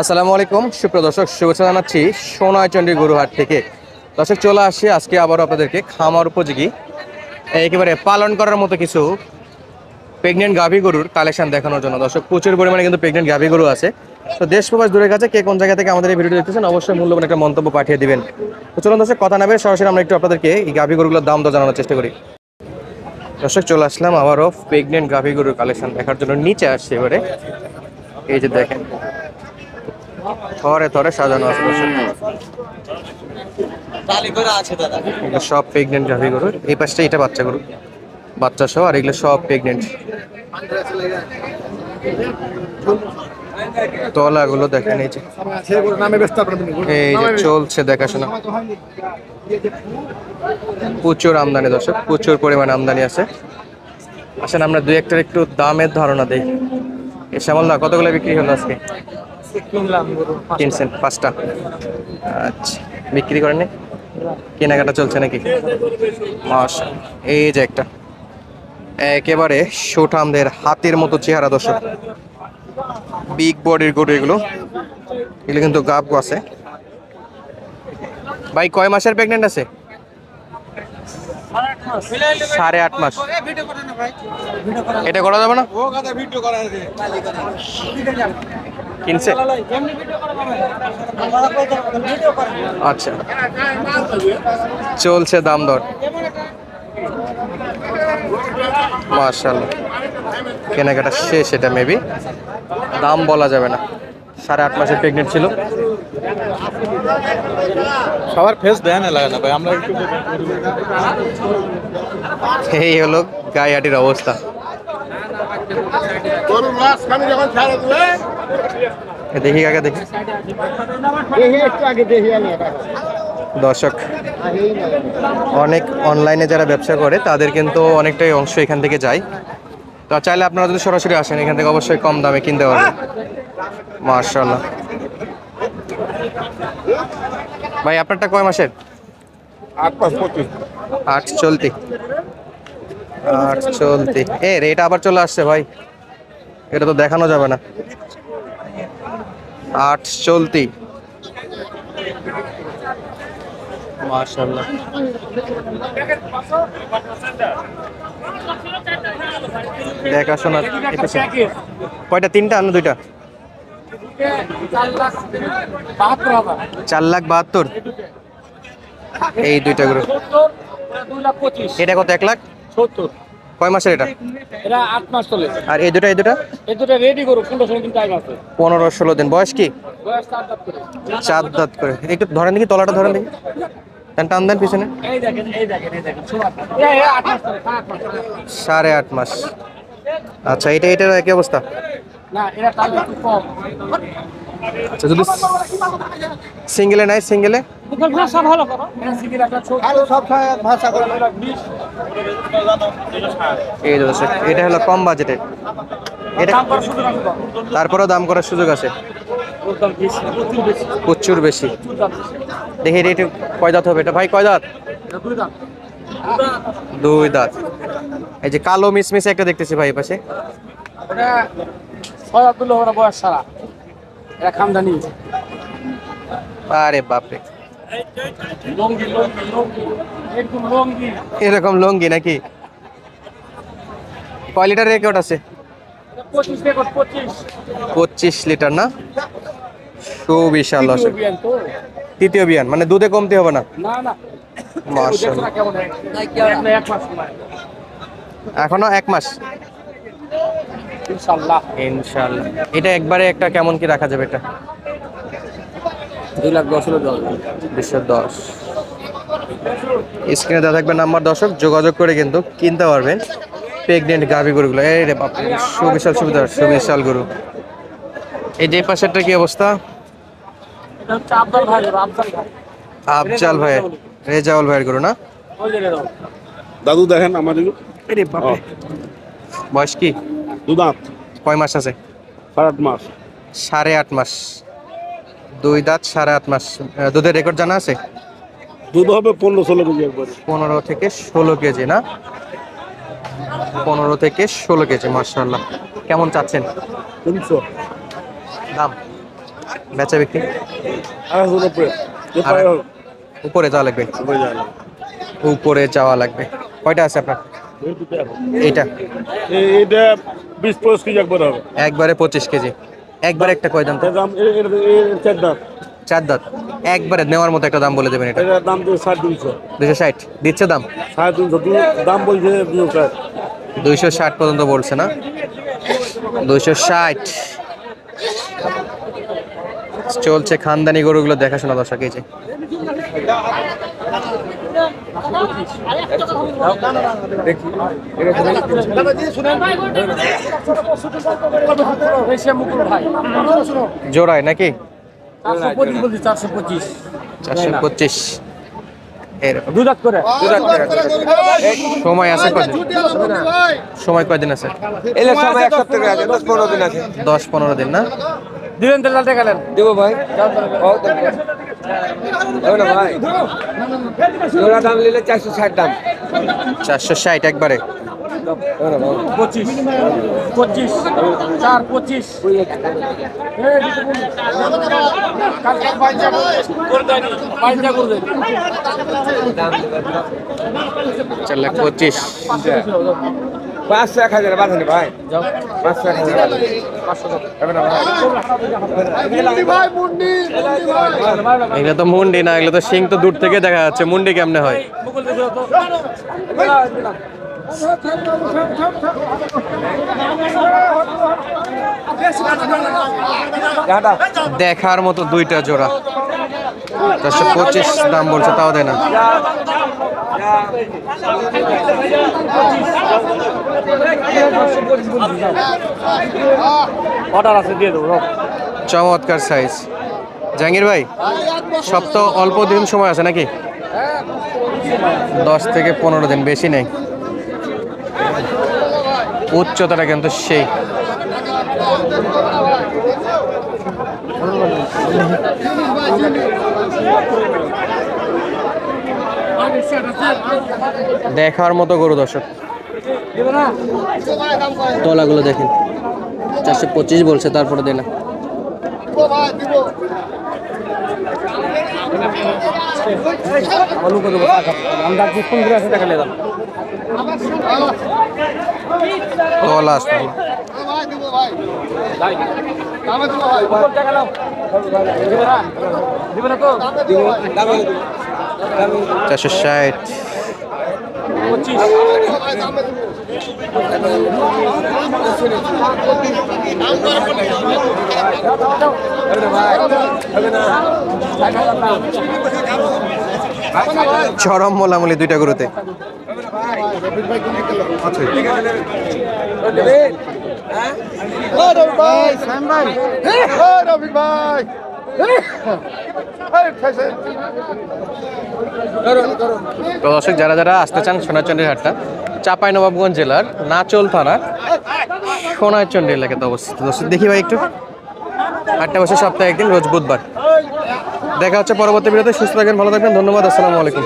আসসালামু আলাইকুম। সুপ্রিয় দর্শক, শুভেচ্ছা জানাচ্ছি সোনাইচন্ডী গরুহাট থেকে। দর্শক, চলে আসছি আজকে আবারও আপনাদেরকে খামার উপযোগী, একেবারে পালন করার মতো কিছু প্রেগনেন্ট গাভী গরুর কালেকশন দেখানোর জন্য। দর্শক, প্রচুর পরিমাণে কিন্তু প্রেগনেন্ট গাভী গরু আছে। তো দেশ প্রবাস দূরের কাছে কে কোন জায়গা থেকে আমাদের এই ভিডিও দেখতেছেন অবশ্যই মূল্যবান একটা মন্তব্য পাঠিয়ে দিবেন। তো চলুন দর্শক, কথা নেবে সরাসরি আমরা একটু আপনাদেরকে এই গাভী গরুগুলোর দাম দর জানানোর চেষ্টা করি। দর্শক, চলে আসলাম আবারও প্রেগনেন্ট গাভী গরুর কালেকশন দেখার জন্য। নিচে আসছে এবারে। এই যে দেখেন থরে থরে সাজানো আছে এগুলো সব প্রেগনেন্ট গাভী গরু। এই পাশটা এটা বাচ্চা গরু। বাচ্চা সহ আর এগুলো সব প্রেগনেন্ট তলাগুলো দেখেন এই যে। এই যে চলছে দেখাশোনা। প্রচুর আমদানি দর্শক প্রচুর পরিমাণে আমদানি আছে। আসেন আমরা দুই একটার একটু দামের ধারণা দেই। এ শ্যামলদা কতগুলো বিক্রি হলো আজকে? কিনছেন পাঁচটা? আচ্ছা বিক্রি করেননি? কেনাকাটা চলছে নাকি? মাশা এই যে একটা। একেবারে সুঠামদের হাতের মতো চেহারা দর্শক। বিগ বডির গরু এগুলো। এগুলো কিন্তু গাব আছে ভাই কয় মাসের প্রেগনেন্ট আছে? সাড়ে আট মাস। এটা করা যাবে না? কিনছে? আচ্ছা। চলছে দাম দর। মার্শাল্লাহ কেনাকাটা শেষ এটা মেবি দাম বলা যাবে না। সাড়ে আট মাসের প্রেগনেন্ট ছিল। সবার ফেস দেয় না লাগে না ভাই আমরা এই হলো গায়েহাটির অবস্থা। গরুর যখন ছাড়া দেখি কাকে আগে দেখি দর্শক অনেক অনলাইনে যারা ব্যবসা করে তাদের কিন্তু অনেকটাই অংশ এখান থেকে যায়। তো চাইলে আপনারা যদি সরাসরি আসেন এখান থেকে অবশ্যই কম দামে কিনতে পারবেন। মার্শাল্লাহ ভাই আপনারটা কয় মাসের? আট পাঁচ পঁচিশ। আট চলতি আট চলতি এ রেট আবার চলে আসছে ভাই। এটা তো দেখানো যাবে না। আট চলতি। দেখাশোনা কয়টা? তিনটা না দুইটা? চার লাখ বাহাত্তর। এই দুইটা গ্রুপ এটা কত? এক লাখ? সত্তর। কয় মাসের এটা? এরা আট মাস চলে। আর এই দুটা এই দুটা? এই দুটো রেডি করো পনেরো ষোলো দিন টাইম আছে। পনেরো ষোলো দিন। বয়স কি? বয়স চার দাঁত করে। একটু ধরেন দেখি তলাটা ধরেন দেখি। টান দেন পিছনে। সাড়ে আট মাস আচ্ছা এটা এটার একই অবস্থা? না একটু কম। আচ্ছা যদি সিঙ্গেলে নাই সিঙ্গেলে? ভাষা ভালো করো এরা সিগির একটা ছোট আরও সব ভাষা করে। এই যে দর্শক, এটা হলো কম বাজেটে। এটা দাম করার সুযোগ আছে তো? তারপরেও দাম করার সুযোগ আছে। প্রচুর বেশি। দেখি এটা একটু কয় দাঁত হবে? এটা ভাই কয় দাঁত? এটা দুই দাম দুই দাঁত। এই যে কালো মিসমিস একটা দেখতেছি ভাই পাশে। এটা ছয় দাঁত বয়স সারা। এরা খামদানি। আরে বাপরে। এরকম লঙ্গি নাকি? কয় লিটার রেকর্ড আছে? এটা পঁচিশ। লিটার না? সুবিশাল তৃতীয় বিয়ান তৃতীয় বিয়ান মানে দুধে কমতে হবে না? এখনও এক মাস? ইনশাল্লাহ। ইনশাল্লাহ। এটা একবারে একটা কেমন কি রাখা যাবে এটা? দুই লাখ দশ হলে দশ। দুশো দশ। স্ক্রিনে দেওয়া থাকবে নাম্বার দর্শক যোগাযোগ করে কিন্তু কিনতে পারবেন প্রেগনেন্ট গাভি গরুগুলো। এই রে বাপ রে, সুবিশাল সুবিধা সুবিশাল গরু। এই যে পাশেরটা কি অবস্থা? আবদাল ভাই আবদাল ভাই। আফজাল ভাই রেজাউল ভাইয়ের গরু না? দাদু দেখেন আমাদের। আরে বাপ রে। বয়স কি? দুদাঁত? কয় মাস আছে? সাড়ে আট মাস। সাড়ে আট মাস। দুই দাঁত সাড়ে আট মাস। দুধের রেকর্ড জানা আছে? দুধ হবে পনেরো ষোলো কেজি একবারে। পনেরো থেকে ষোলো কেজি না? পনেরো থেকে ষোলো কেজি মার্শাল্লাহ কেমন চাচ্ছেন? তিনশো। দাম? বেচা বিক্রি? হোক, উপরে। যাওয়া লাগবে? উপরে যাওয়া লাগবে। কয়টা আছে আপনার? এই দুটো বিশ পঁচিশ কেজি একবার হবে। একবারে পঁচিশ কেজি। একবারে একটা কয় দাম? চার দাম চার দাঁত। একবারে নেওয়ার মতো একটা দাম বলে দেবেন এটা। দাম তো সাড়ে তিনশো দুশো ষাট। দিচ্ছে দাম? সাড়ে তিনশো। দাম বলছে দুশো ষাট। দুইশো ষাট পর্যন্ত বলছে না? দুইশো ষাট। চলছে খানদানি গরুগুলো দেখাশোনা দর্শক এই যে। ভাই। জোড়ায় নাকি? চারশো পঁচিশ চারশো করে। সময় আছে সময় কয়দিন আছে? এলে সময় এক সপ্তাহ আগে দশ পনেরো দিন আছে দশ পনেরো দিন না? দিবেন তো লালটে গেলেন। দেবো ভাই। ভাই। জোড়া দাম নিলে চারশো ষাট দাম। চারশো ষাট একবারে। পঁচিশ পঁচিশ চার পঁচিশ চার লাখ পঁচিশ। পাঁচশো এক হাজার বাঁধেনি ভাই। পাঁচশো এক হাজার না এগুলো তো মুন্ডি না এগুলো তো সিং তো দূর থেকে দেখা যাচ্ছে মুন্ডি কেমনে হয়? দেখার মতো দুইটা জোড়া। চারশো পঁচিশ দাম বলছে তাও দেয় না। চমৎকার সাইজ জাহাঙ্গীর ভাই, সব তো অল্প দিন সময় আছে নাকি? দশ থেকে পনেরো দিন, বেশি নেই। উচ্চতাটা কিন্তু সেই। দেখার মতো গরু দর্শক তলাগুলো দেখেন চারশো পঁচিশ বলছে তারপরে দেয় না তলা আসতো দিবে না তো চারশো ষাট। চরম মোলামুলি দুইটা গরুতে। তো দর্শক, যারা যারা আসতে চান সোনাচণ্ডীর হাটটা চাপাই নবাবগঞ্জ জেলার নাচল থানার সোনাচন্ডী এলাকাতে অবস্থিত। দর্শক, দেখি ভাই একটু। হাটটা বসে সপ্তাহে একদিন, রোজ বুধবার। দেখা হচ্ছে পরবর্তী ভিডিওতে। সুস্থ থাকবেন ভালো থাকবেন। ধন্যবাদ, আসসালামু আলাইকুম।